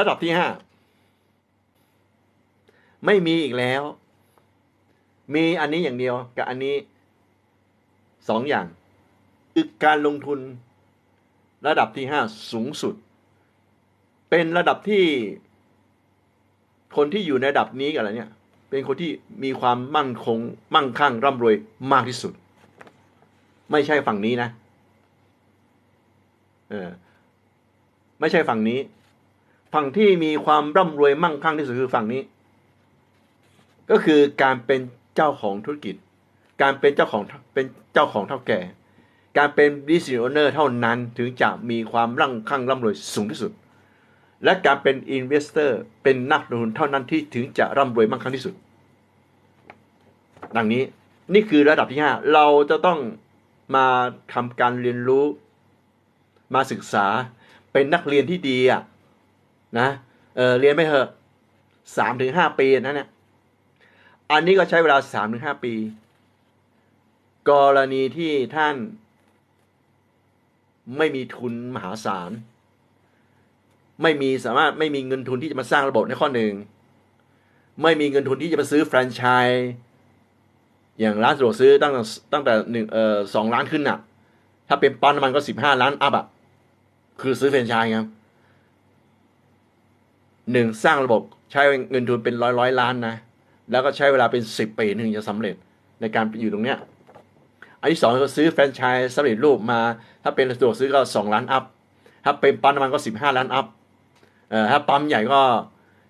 ระดับที่ห้าไม่มีอีกแล้ว มีอันนี้อย่างเดียว กับอันนี้สองอย่างคือการลงทุนระดับที่ห้าสูงสุด เป็นระดับที่ คนที่อยู่ในระดับนี้กันแล้วเนี่ย เป็นคนที่มีความมั่นคง มั่งคั่งร่ำรวยมากที่สุด ไม่ใช่ฝั่งนี้นะ เออ ไม่ใช่ฝั่งนี้ ฝั่งที่มีความร่ำรวยมั่งคั่งที่สุดคือฝั่งนี้ ก็คือการเป็นเจ้าของธุรกิจ การเป็นเจ้าของเป็นเจ้าของเท่าแก่ การเป็น business owner เท่านั้นถึงจะมีความร่ำคั่งร่ำรวยสูงที่สุด และการเป็น investor เป็นนักลงทุนเท่านั้นที่ถึงจะร่ำรวยมั่งคั่งที่สุด ดังนี้นี่คือระดับที่ 5 เราจะต้องมาทำการเรียนรู้ มาศึกษาเป็นนักเรียนที่ดีอะ นะเออเรียนไม่เถอะสามถึงห้าปีนั่นเนี่ยอันนี้ก็ใช้เวลาสามถึงห้าปี กรณีที่ท่านไม่มีทุนมหาศาล ไม่มีสามารถไม่มีเงินทุนที่จะมาสร้างระบบในข้อหนึ่ง ไม่มีเงินทุนที่จะมาซื้อแฟรนไชส์อย่างร้านสะดวกซื้อตั้งแต่ตั้งแต่หนึ่งเอ่อสองล้านขึ้นน่ะ ถ้าเป็นปั๊มน้ำมันก็สิบห้าล้านอัพอะ คือซื้อแฟรนไชส์ครับ หนึ่งสร้างระบบใช้เงินทุนเป็นร้อยร้อยล้านนะ แล้วก็ใช้เวลาเป็นสิบปีถึงจะสำเร็จในการอยู่ตรงเนี้ยอันที่สองก็ซื้อแฟรนไชส์สำเร็จรูปมา ถ้าเป็นสะดวกซื้อก็สองล้านอัพ ถ้าเป็นปั๊มน้ำมันก็สิบห้าล้านอัพเอ่อถ้าปั๊มใหญ่ก็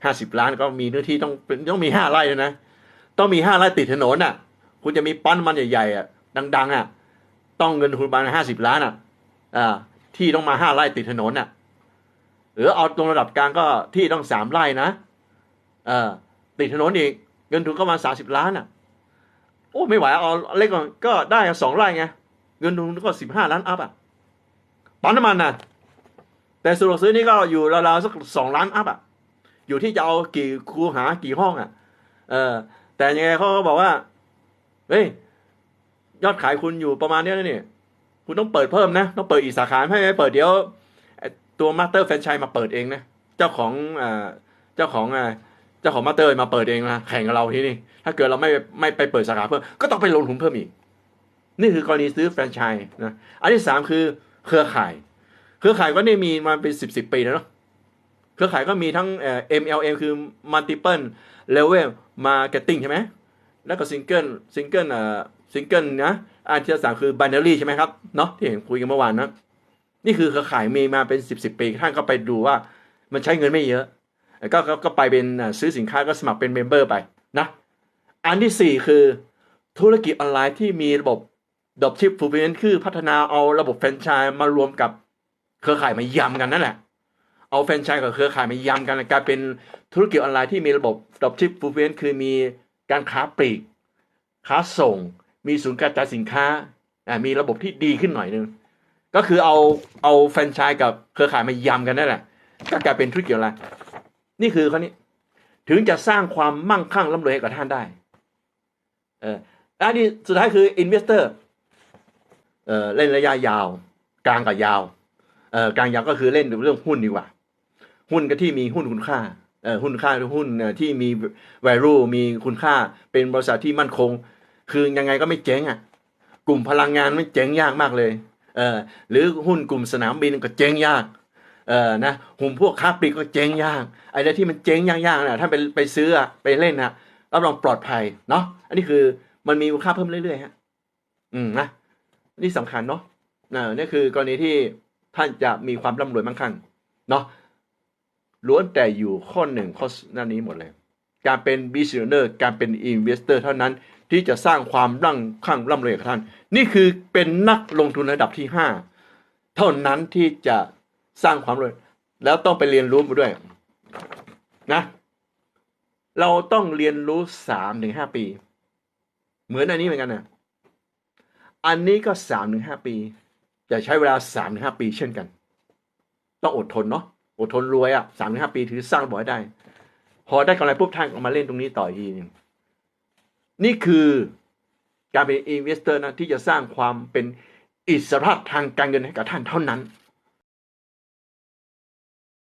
ห้าสิบล้านก็มีเนื้อที่ต้องต้องมีห้าไร่เลยนะ ต้องมีห้าไร่ติดถนนอะ คุณจะมีปั๊มน้ำมันใหญ่ๆอะดัง ๆ อะ ต้องเงินทุนประมาณห้าสิบล้านอะอ่าที่ต้องมาห้าไร่ติดถนนอะ รือเอาตรงระดับกลางก็ที่ต้องสามไร่นะเออติดถนนอีกเงินทุนก็มาสามสิบล้านอะ โอ้ไม่ไหวเอาเล็กก่อนก็ได้สองไร่ไงเงินทุนก็สิบห้าล้านอัพอะปั๊มน้ำมันนะแต่สะดวกซื้อนี่ก็อยู่ราวๆสักสองล้านอัพอะ อยู่ที่จะเอากี่คูหากี่ห้องอะ เออ แต่ยังไงเขาก็บอกว่าเฮ้ยยอดขายคุณอยู่ประมาณเนี้ยนะนี่คุณต้องเปิดเพิ่มนะต้องเปิดอีกสาขาไม่ไม่เปิดเดี๋ยว ตัวมาสเตอร์แฟรนไชส์มาเปิดเองนะ เจ้าของเจ้าของเจ้าของมาสเตอร์มาเปิดเองนะแข่งกับเราที่นี่ ถ้าเกิดเราไม่ไม่ไปเปิดสาขาเพิ่มก็ต้องไปลงทุนเพิ่มอีก นี่คือกรณีซื้อแฟรนไชส์นะ อันที่สามคือเครือข่าย เครือข่ายก็นี่มีมาเป็นสิบสิบปีแล้วเนาะ เครือข่ายก็มีทั้งเอ่อ MLM คือ multiple level marketing ใช่ไหม แล้วก็ซิงเกิลซิงเกิลเอ่อซิงเกิลนะอันที่สามคือ binary ใช่ไหมครับ เนาะที่เห็นคุยกันเมื่อวานนะ นี่คือเครือข่ายมีมาเป็นสิบสิบปีท่านก็ไปดูว่า มันใช้เงินไม่เยอะก็ก็ก็ไปเป็นซื้อสินค้าก็สมัครเป็นเมมเบอร์ไปนะ อันที่สี่คือธุรกิจออนไลน์ที่มีระบบดอบชิปฟูลฟินคือพัฒนาเอาระบบแฟรนไชส์มารวมกับเครือข่ายมายำกันนั่นแหละ เอาแฟรนไชส์กับเครือข่ายมายำกันกลายเป็นธุรกิจออนไลน์ที่มีระบบดอบชิปฟูลฟินคือมีการค้าปลีก ค้าส่ง มีศูนย์กระจายสินค้าอ่ามีระบบที่ดีขึ้นหน่อยนึง ก็คือเอาเอาแฟรนไชส์กับเครือข่ายมายำกันนั่นแหละก็กลายเป็นธุรกิจออนไลน์นี่คือเขานี้ถึงจะสร้างความมั่งคั่งร่ำรวยให้กับท่านได้ เอออันนี้สุดท้ายคือ investor เออเล่นระยะยาว กลางกับยาวเออกลางยาวก็คือเล่นเรื่องหุ้นดีกว่า หุ้นก็ที่มีหุ้นคุณค่าเออหุ้นค่าหุ้นเอ่อที่มี value มีคุณค่าเป็นบริษัทที่มั่นคง คือยังไงก็ไม่เจ๊งอะ กลุ่มพลังงานไม่เจ๊งยากมากเลย ออหรือหุ้นกลุ่มสนามบินก็เจ๊งยากเออนะหุ้นพวกค้าปลีกก็เจ๊งยากไอ้ที่มันเจ๊งยากๆน่ะถ้าไปไปซื้ออะไปเล่นนะรับรองปลอดภัยเนาะอันนี้คือมันมีมูลค่าเพิ่มเรื่อยๆฮะอืมนะนี่สำคัญเนาะนะนี่คือกรณีที่ท่านจะมีความร่ำรวยมั่งคั่งเนาะล้วนแต่อยู่ข้อหนึ่งข้อหนั่นนี้หมดเลย การเป็น business การเป็น investor เท่านั้น ที่จะสร้างความร่ำคั่งร่ำรวยกับท่าน นี่คือเป็นนักลงทุนระดับที่ห้าเท่านั้นที่จะสร้างความรวยแล้วต้องไปเรียนรู้มาด้วยนะเราต้องเรียนรู้สามถึงห้าปี เหมือนอันนี้เหมือนกันนะอันนี้ก็สามถึงห้าปี จะใช้เวลาสามถึงห้าปี เช่นกัน ต้องอดทนเนาะอดทนรวยอะสามถึงห้าปีถือสร้างบบให้ได้ พอได้กำไรปุ๊บท่านเอามาเล่นตรงนี้ต่ออีกนึง นี่คือการเป็นอินเวสเตอร์นะที่จะสร้างความเป็นอิสระทางการเงินให้กับท่านเท่านั้น